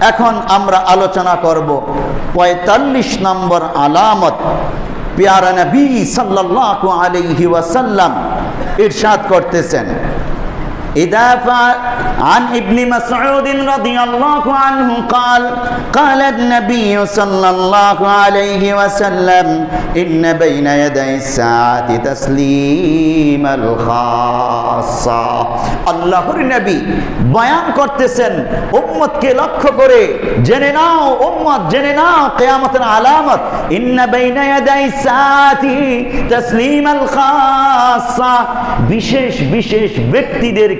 এখন আমরা আলোচনা করব পঁয়তাল্লিশ নম্বর আলামত। পেয়ারা নবী সাল্লাল্লাহু আলাইহি ওয়াসাল্লাম ইরশাদ করতেছেন। إذا فعل عن ابن مسعود رضي الله عنه قال قال النبي صلى الله عليه وسلم إن بين يدي الساعة تسليم الخاصة আল্লাহর নবী বয়ান করতেছেন উম্মতকে লক্ষ্য করে জেনে নাও উম্মত জেনে নাও কিয়ামতের আলামত ইন্না বাইনা ইয়াদাই সাআতি তাসলিমাল খাসসা বিশেষ বিশেষ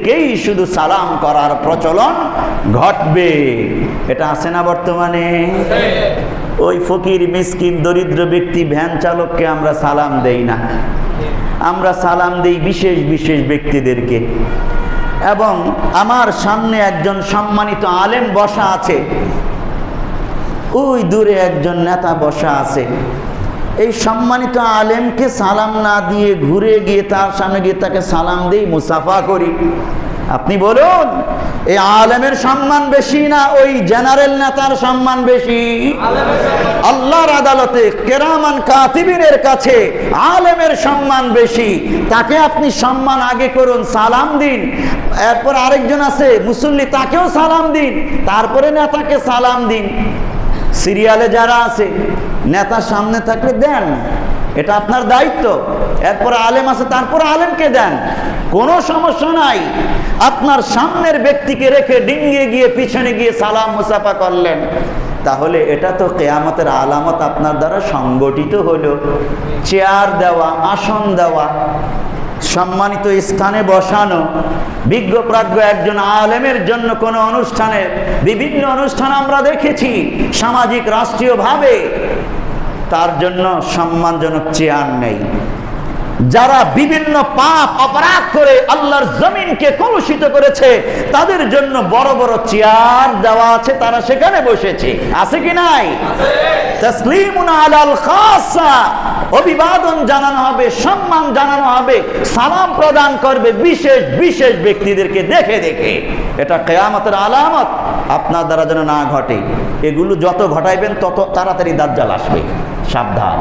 ব্যক্তিদেরকেই শুধু সালাম করার প্রচলন ঘটবে। এটা আছে না বর্তমানে? ওই ফকির, মিসকিন, দরিদ্র ব্যক্তি, ভ্যান চালককে আমরা সালাম দেই না। আমরা সালাম দেই বিশেষ বিশেষ ব্যক্তিদেরকে। এবং আমার সামনে একজন সম্মানিত আলেম বসা আছে। ওই দূরে একজন নেতা বসা আছে। এই সম্মানিত আলেমকে সালাম না দিয়ে ঘুরে গিয়ে তার সামনে গিয়ে তাকে সালাম দিই, মুসাফা করি। আপনি বলুন, এই আলেমের সম্মান বেশি না ওই জেনারেল নেতার সম্মান বেশি? আল্লাহর আদালতে কেরামান কাতিবিনের কাছে আলেমের সম্মান বেশি। তাকে আপনি সম্মান আগে করুন, সালাম দিন। এরপর আরেকজন আছে, মুসল্লি, তাকেও সালাম দিন। তারপরে নেতাকে সালাম দিন। সিরিয়ালে যারা আছে নেতা সামনে থাকলে দেন। এটা আপনার দায়িত্ব। এরপর আলেম আছে, তারপর আলেমকে দেন। কোনো সমস্যা নাই। আপনার সামনের ব্যক্তিকে রেখে ডিঙ্গিয়ে গিয়ে, পিছনে গিয়ে সালাম মুসাফা করলেন। তাহলে এটা তো কেয়ামতের আলামত আপনার দ্বারা সংগঠিত হলো। চেয়ার দেওয়া, আসন দেওয়া সম্মানিত স্থানে বসানো বিজ্ঞপ্রাজ্ঞ একজন আলেমের জন্য কোনো অনুষ্ঠানে বিভিন্ন অনুষ্ঠান আমরা দেখেছি সামাজিক রাষ্ট্রীয়ভাবে। তার জন্য সম্মানজনক চেয়ার নেই। যারা বিভিন্ন পাপ অপরাধ করে আল্লাহর জমিনকে কলুষিত করেছে তাদের জন্য বড় বড় চেয়ার দেওয়া আছে তারা সেখানে বসেছে। আছে কি নাই? তসলিমুন আলাল খাসা। অভিবাদন জানানো হবে, সম্মান জানানো হবে, সালাম প্রদান করবে বিশেষ বিশেষ ব্যক্তিদেরকে দেখে দেখে। এটা কেয়ামতের আলামত, আপনার দ্বারা যেন না ঘটে। এগুলো যত ঘটাইবেন, তত তাড়াতাড়ি দাজ্জাল আসবে। সাবধান।